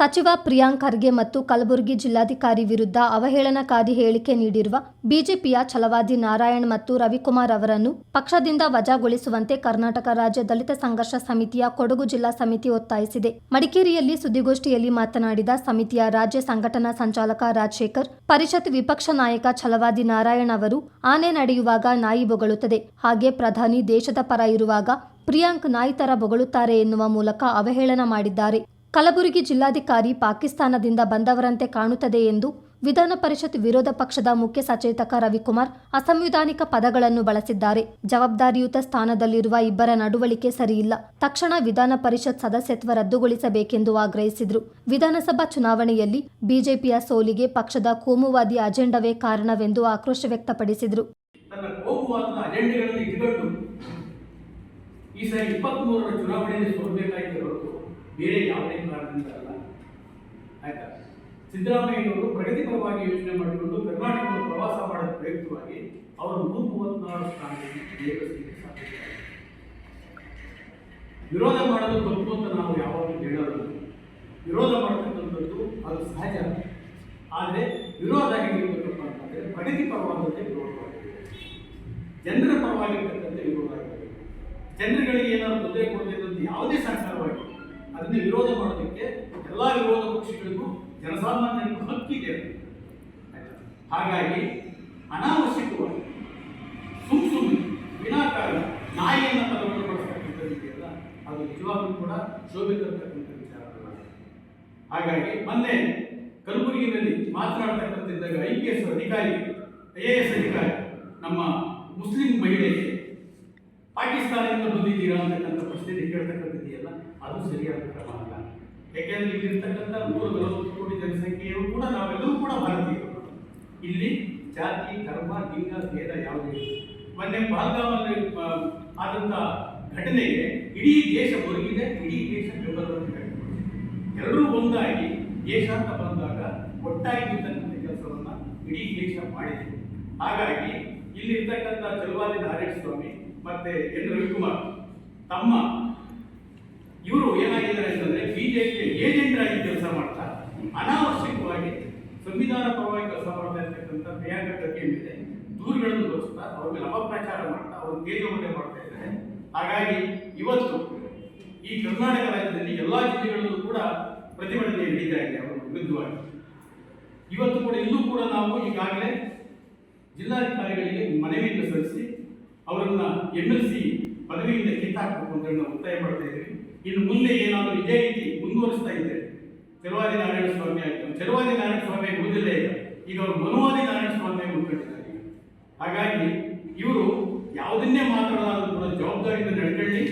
ಸಚಿವ ಪ್ರಿಯಾಂಕ್ ಖರ್ಗೆ ಮತ್ತು ಕಲಬುರಗಿ ಜಿಲ್ಲಾಧಿಕಾರಿ ವಿರುದ್ಧ ಅವಹೇಳನಕಾರಿ ಹೇಳಿಕೆ ನೀಡಿರುವ ಬಿಜೆಪಿಯ ಛಲವಾದಿ ನಾರಾಯಣ್ ಮತ್ತು ರವಿಕುಮಾರ್ ಅವರನ್ನು ಪಕ್ಷದಿಂದ ವಜಾಗೊಳಿಸುವಂತೆ ಕರ್ನಾಟಕ ರಾಜ್ಯ ದಲಿತ ಸಂಘರ್ಷ ಸಮಿತಿಯ ಕೊಡಗು ಜಿಲ್ಲಾ ಸಮಿತಿ ಒತ್ತಾಯಿಸಿದೆ. ಮಡಿಕೇರಿಯಲ್ಲಿ ಸುದ್ದಿಗೋಷ್ಠಿಯಲ್ಲಿ ಮಾತನಾಡಿದ ಸಮಿತಿಯ ರಾಜ್ಯ ಸಂಘಟನಾ ಸಂಚಾಲಕ ರಾಜಶೇಖರ್, ಪರಿಷತ್ ವಿಪಕ್ಷ ನಾಯಕ ಛಲವಾದಿ ನಾರಾಯಣ್ ಅವರು, ಆನೆ ನಡೆಯುವಾಗ ನಾಯಿ ಬೊಗಳುತ್ತದೆ. ಹಾಗೆ ಪ್ರಧಾನಿ ದೇಶದ ಪರ ಇರುವಾಗ ಪ್ರಿಯಾಂಕ್ ನಾಯಿತರ ಬೊಗಳುತ್ತಾರೆ ಎನ್ನುವ ಮೂಲಕ ಅವಹೇಳನ ಮಾಡಿದ್ದಾರೆ. ಕಲಬುರಗಿ ಜಿಲ್ಲಾಧಿಕಾರಿ ಪಾಕಿಸ್ತಾನದಿಂದ ಬಂದವರಂತೆ ಕಾಣುತ್ತದೆ ಎಂದು ವಿಧಾನ ಪರಿಷತ್ ವಿರೋಧ ಪಕ್ಷದ ಮುಖ್ಯ ಸಚೇತಕ ರವಿಕುಮಾರ್ ಅಸಂವಿಧಾನಿಕ ಪದಗಳನ್ನು ಬಳಸಿದ್ದಾರೆ. ಜವಾಬ್ದಾರಿಯುತ ಸ್ಥಾನದಲ್ಲಿರುವ ಇಬ್ಬರ ನಡವಳಿಕೆ ಸರಿಯಿಲ್ಲ. ತಕ್ಷಣ ವಿಧಾನ ಪರಿಷತ್ ಸದಸ್ಯತ್ವ ರದ್ದುಗೊಳಿಸಬೇಕೆಂದು ಆಗ್ರಹಿಸಿದರು. ವಿಧಾನಸಭಾ ಚುನಾವಣೆಯಲ್ಲಿ ಬಿಜೆಪಿಯ ಸೋಲಿಗೆ ಪಕ್ಷದ ಕೋಮುವಾದಿ ಅಜೆಂಡವೇ ಕಾರಣವೆಂದು ಆಕ್ರೋಶ ವ್ಯಕ್ತಪಡಿಸಿದರು. ಈ ಸರಿ ಚುನಾವಣೆಯಲ್ಲಿ ಸೋಲಬೇಕಾಯಿತು ಬೇರೆ ಯಾವುದೇ ಕಾರಣದಿಂದ ಅಲ್ಲ ಆಯ್ತಾ? ಸಿದ್ದರಾಮಯ್ಯನವರು ಪ್ರಗತಿಪರವಾಗಿ ಯೋಚನೆ ಮಾಡಿಕೊಂಡು ಕರ್ನಾಟಕವನ್ನು ಪ್ರವಾಸ ಮಾಡಲು ಪ್ರಯುಕ್ತವಾಗಿ ಅವರು ನೂರ ಮೂವತ್ನಾರು ಸ್ಥಾನದಲ್ಲಿ ಸಾಧ್ಯತೆ ವಿರೋಧ ಮಾಡೋದು ತಪ್ಪು ಅಂತ ನಾವು ಯಾವಾಗಲೂ ಹೇಳೋದು ವಿರೋಧ ಮಾಡ್ತಕ್ಕಂಥದ್ದು ಅದು ಸಹಜ. ಆದರೆ ವಿರೋಧ ಹೇಗಿರಬೇಕಪ್ಪ ಅಂತಂದರೆ ಪ್ರಗತಿ ಪರವಾದಂತೆ ಜನರ ಪರವಾಗಿರ್ತಕ್ಕಂಥ ವಿರೋಧ ಜನರುಗಳಿಗೆ ಏನಾದರೂ ತೊಂದರೆ ಕೊಡಬೇಕಂತ ಯಾವುದೇ ಸರ್ಕಾರವಾಗಿ ಅದನ್ನ ವಿರೋಧ ಮಾಡೋದಕ್ಕೆ ಎಲ್ಲ ವಿರೋಧ ಪಕ್ಷಗಳಿಗೂ ಜನಸಾಮಾನ್ಯರಿಗೂ ಹಕ್ಕಿದೆ? ಹಾಗಾಗಿ ಅನಾವಶ್ಯಕವಾಗಿ ಸುಮ್ ಸುಮ್ಮನೆ ವಿನಾಕಾರಣ ನಾಯಿಯನ್ನು ಪದವನ್ನು ಬಳಸ್ತಕ್ಕಂಥದ್ದಿದೆಯಲ್ಲ ಅದು ನಿಜವಾಗ್ಲೂ ಕೂಡ ಶೋಭೆ ತರತಕ್ಕಂಥ ವಿಚಾರ ಹಾಗಾಗಿ ಮೊನ್ನೆ ಕಲಬುರಗಿನಲ್ಲಿ ಮಾತನಾಡ್ತಕ್ಕಂಥದ್ದಾಗ ಐ ಪಿ ಎಸ್ ಅಧಿಕಾರಿ, ಐ ಎ ಎಸ್ ಅಧಿಕಾರಿ, ನಮ್ಮ ಮುಸ್ಲಿಂ ಮಹಿಳೆಗೆ ಪಾಕಿಸ್ತಾನದಿಂದ ಬಂದಿದ್ದೀರಾ ಅಂತಕ್ಕಂಥ ಪ್ರಶ್ನೆ ಕೇಳ್ತಕ್ಕಂಥದ್ದೆಯಲ್ಲ ಅದು ಸರಿಯಾದ ಕ್ರಮ ಅಲ್ಲ. ಯಾಕೆಂದ್ರೆ ಇಲ್ಲಿರ್ತಕ್ಕಂಥ ನೂರ ನಲವತ್ತು ಕೋಟಿ ಜನಸಂಖ್ಯೆಯು ಕೂಡ ನಾವೆಲ್ಲರೂ ಕೂಡ ಭಾರತೀಯರು. ಇಲ್ಲಿ ಜಾತಿ, ಧರ್ಮ, ಲಿಂಗ, ಭೇದ ಯಾವುದೇ ಇಲ್ಲ. ಮೊನ್ನೆ ಬಾಲ್ಗಾಮಲ್ಲಿ ಆದಂಥ ಘಟನೆಗೆ ಇಡೀ ದೇಶ ಒರಗಿದೆ, ಇಡೀ ದೇಶ ಬೆಂಬಲವನ್ನು ಎಲ್ಲರೂ ಒಂದಾಗಿ ದೇಶ ಅಂತ ಬಂದಾಗ ಒಟ್ಟಾಗಿ ನಿಂತಕ್ಕಂಥ ಕೆಲಸವನ್ನ ಇಡೀ ದೇಶ ಮಾಡಿದೆ. ಹಾಗಾಗಿ ಇಲ್ಲಿ ಇರ್ತಕ್ಕಂಥ ಚಲವಾದಿ ನಾರಾಯಣ ಸ್ವಾಮಿ ಮತ್ತೆ ಎನ್ ರವಿಕುಮಾರ್ ತಮ್ಮ ಇವರು ಏನಾಗಿದ್ದಾರೆ ಅಂತಂದ್ರೆ ಬಿಜೆಪಿ ಏಜೆಂಟ್ ಆಗಿ ಕೆಲಸ ಮಾಡ್ತಾ ಅನಾವಶ್ಯಕವಾಗಿ ಸಂವಿಧಾನ ಪರವಾಗಿ ಕೆಲಸ ಮಾಡ್ತಾ ಇರ್ತಕ್ಕಂಥ ಪ್ರಿಯಾಂಕಾ ಖರ್ಗೆ ಮೇಲೆ ದೂರುಗಳನ್ನು ತೋರಿಸ್ತಾ ಅವ್ರಿಗೆ ಅಪಪ್ರಚಾರ ಮಾಡ್ತಾ ಅವ್ರ ತೇಜೋವಧೆ ಮಾಡ್ತಾ ಇದ್ದಾರೆ. ಹಾಗಾಗಿ ಇವತ್ತು ಈ ಕರ್ನಾಟಕ ರಾಜ್ಯದಲ್ಲಿ ಎಲ್ಲಾ ಜಿಲ್ಲೆಗಳಲ್ಲೂ ಕೂಡ ಪ್ರತಿಭಟನೆ ನಡೀತಾ ಇದೆ ಅವರ ವಿರುದ್ಧವಾಗಿ. ಇವತ್ತು ಕೂಡ ಇಲ್ಲೂ ಕೂಡ ನಾವು ಈಗಾಗಲೇ ಜಿಲ್ಲಾಧಿಕಾರಿಗಳಿಗೆ ಮನವಿಯನ್ನು ಸಲ್ಲಿಸಿ ಅವರನ್ನ ಎಂ ಎಲ್ ಸಿ ಪದವಿಯಿಂದ ಕಿತ್ತಾಕಬೇಕು ಅಂತ ಒತ್ತಾಯ ಮಾಡ್ತಾ ಇದ್ದೀವಿ. ಇನ್ನು ಮುಂದೆ ಏನಾದರೂ ಇದೇ ರೀತಿ ಮುಂದುವರಿಸ್ತಾ ಇದ್ರೆ ಚೆಲುವಾದಿ ನಾರಾಯಣ ಸ್ವಾಮಿ ಆಯಿತು. ಚೆಲುವಾದಿ ನಾರಾಯಣ ಸ್ವಾಮಿ ಮುಗಿದಿಲ್ಲ ಈಗ. ಈಗ ಅವರು ಮನುವಾದಿ ನಾರಾಯಣ ಸ್ವಾಮಿ ಮುಂದಿದ್ದಾರೆ ಹಾಗಾಗಿ ಇವರು ಯಾವುದನ್ನೇ ಮಾತಾಡೋದಾದ್ರೂ ಕೂಡ ಜವಾಬ್ದಾರಿಯಿಂದ ನಡ್ಕೊಳ್ಳಿ.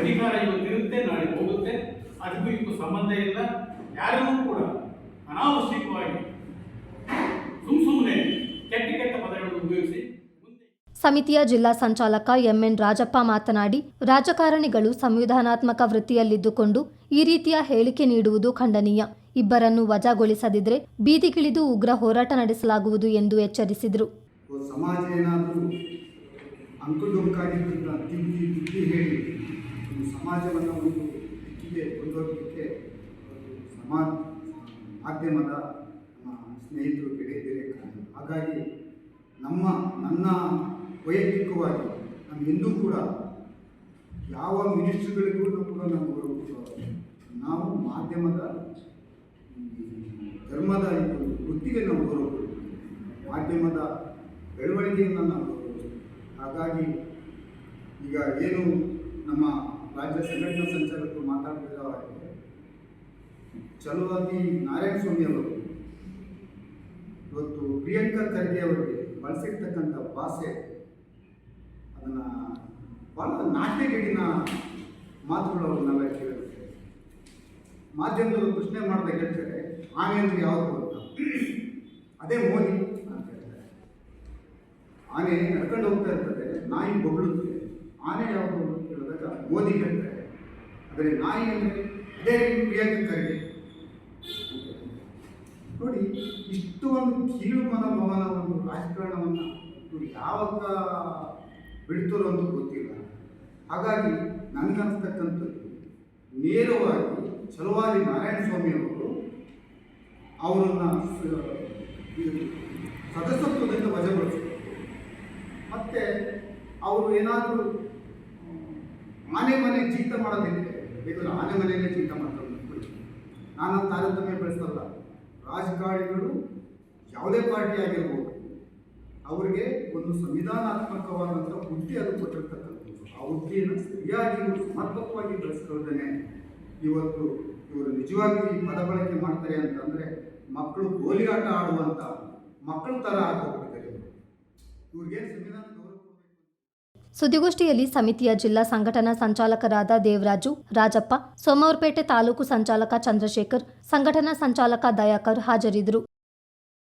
ಅಧಿಕಾರ ಇವತ್ತಿರುತ್ತೆ, ನಾಳೆ ಹೋಗುತ್ತೆ. ಅದಕ್ಕೂ ಇದಕ್ಕೂ ಸಂಬಂಧ ಇಲ್ಲ. ಯಾರಿಗೂ ಕೂಡ ಅನಾವಶ್ಯಕವಾಗಿ ಸುಮ್ ಸುಮ್ಮನೆ ಕೆಟ್ಟ ಕೆಟ್ಟ ಪದಗಳನ್ನು ಉಪಯೋಗಿಸಿ ಮುಂದೆ ಸಮಿತಿಯ ಜಿಲ್ಲಾ ಸಂಚಾಲಕ ಎಂಎನ್ ರಾಜಪ್ಪ ಮಾತನಾಡಿ, ರಾಜಕಾರಣಿಗಳು ಸಂವಿಧಾನಾತ್ಮಕ ವೃತ್ತಿಯಲ್ಲಿದ್ದುಕೊಂಡು ಈ ರೀತಿಯ ಹೇಳಿಕೆ ನೀಡುವುದು ಖಂಡನೀಯ. ಇಬ್ಬರನ್ನು ವಜಾಗೊಳಿಸದಿದ್ರೆ ಬೀದಿಗಿಳಿದು ಉಗ್ರ ಹೋರಾಟ ನಡೆಸಲಾಗುವುದು ಎಂದು ಎಚ್ಚರಿಸಿದರು. ಹೇಳಿ. ಮಾಧ್ಯಮದ ಸ್ನೇಹಿತರು ಹಾಗಾಗಿ ನಮ್ಮ, ನನ್ನ ವೈಯಕ್ತಿಕವಾಗಿ ನಮ್ಮ ಎಂದೂ ಕೂಡ ಯಾವ ಮಿನಿಸ್ಟ್ರಿಗಳಿಗೂ ಕೂಡ ನಾವು ನಾವು ಮಾಧ್ಯಮದ, ಧರ್ಮದ ವೃತ್ತಿಗೆ ನಾವು ಗೌರವ ಮಾಧ್ಯಮದ ಬೆಳವಣಿಗೆಯನ್ನು ನಾವು. ಹಾಗಾಗಿ ಈಗ ಏನು ನಮ್ಮ ರಾಜ್ಯ ಸಂಘಟನಾ ಸಂಚಾಲಕರು ಮಾತಾಡ್ತಿರೋ ಚಲುವಾಗಿ ನಾರಾಯಣ ಸ್ವಾಮಿ ಅವರು, ಇವತ್ತು ಪ್ರಿಯಾಂಕಾ ಖರ್ಗೆ ಅವರಿಗೆ ಬಳಸಿರ್ತಕ್ಕಂಥ ಭಾಷೆ ಅದನ್ನು ಭಾರತ ನಾಟ್ಯಗೇಡಿನ ಮಾತುಗಳು ನಾವೇ ಕೇಳಿರುತ್ತೆ ಮಾಧ್ಯಮದವರು ಪ್ರಶ್ನೆ ಮಾಡ್ತಾ ಹೇಳ್ತಾರೆ ಆನೆ ಅಂದ್ರೆ ಯಾವುದು ಅಂತ. ಅದೇ ಮೋದಿ ಅಂತ ಹೇಳ್ತಾರೆ. ಆನೆ ನಡ್ಕೊಂಡು ಹೋಗ್ತಾ ಇರ್ತದೆ, ನಾಯಿ ಬೊಗಳುತ್ತೆ. ಆನೆ ಯಾವುದು ಅಂತ ಕೇಳಿದಾಗ ಮೋದಿ ಹೇಳ್ತಾರೆ. ಆದರೆ ನಾಯಿ ಅಂದರೆ ಅದೇ ಖರ್ಗೆ. ನೋಡಿ ಇಷ್ಟು ಒಂದು ಕೀಳು ಮನೋಭಾವನ ಒಂದು ರಾಜಕಾರಣವನ್ನು ಯಾವತ್ತ ಬಿಡ್ತಾರೋ ಅಂತ ಗೊತ್ತಿಲ್ಲ ಹಾಗಾಗಿ ನನಗನ್ಸ್ತಕ್ಕಂಥದ್ದು ನೇರವಾಗಿ ಚಲುವಾದಿ ನಾರಾಯಣ ಸ್ವಾಮಿ ಅವರು ಅವರನ್ನು ಸದಸ್ಯತ್ವದಿಂದ ವಜಗೊಳಿಸಬೇಕು ಮತ್ತು ಅವರು ಏನಾದರೂ ಆನೆ ಮನೆ ಜೀತ ಮಾಡೋದಿಕ್ಕೆ ಬೇಕಾದ್ರೆ ಆನೆ ಮನೆಯಲ್ಲೇ ಚಿಂತ ಮಾಡ್ತಾರೆ. ನಾನು ತಾರತಮ್ಯ ಬೆಳೆಸಲ್ಲ ರಾಜಕಾರಣಿಗಳು ಯಾವುದೇ ಪಾರ್ಟಿ ಆಗಿರ್ಬೋದು ಅವರಿಗೆ ಒಂದು ಸಂವಿಧಾನಾತ್ಮಕವಾದಂಥ ಹುದ್ದೆ ಅದು ಕೊಟ್ಟಿರ್ತಕ್ಕಂಥದ್ದು. ಆ ಹುದ್ದೆಯನ್ನು ಸರಿಯಾಗಿ ಇವರು ಸಮರ್ಪಕವಾಗಿ ಬೆಳೆಸ್ಕೊಳ್ಳದೇನೆ ಇವತ್ತು ಇವರು ನಿಜವಾಗಿ ಪದ ಬಳಕೆ ಮಾಡ್ತಾರೆ ಅಂತಂದರೆ ಮಕ್ಕಳು ಗೋಲಿ ಆಟ ಆಡುವಂಥ ಮಕ್ಕಳ ಥರ ಆಗೋಗ್ಬಿಡ್ತಾರೆ ಇವರು. ಇವ್ರಿಗೇನು ಸಂವಿಧಾನ? ಸುದ್ದಿಗೋಷ್ಠಿಯಲ್ಲಿ ಸಮಿತಿಯ ಜಿಲ್ಲಾ ಸಂಘಟನಾ ಸಂಚಾಲಕರಾದ ದೇವರಾಜು, ರಾಜಪ್ಪ, ಸೋಮವಾರಪೇಟೆ ತಾಲೂಕು ಸಂಚಾಲಕ ಚಂದ್ರಶೇಖರ್, ಸಂಘಟನಾ ಸಂಚಾಲಕ ದಯಾಕರ್ ಹಾಜರಿದ್ದರು.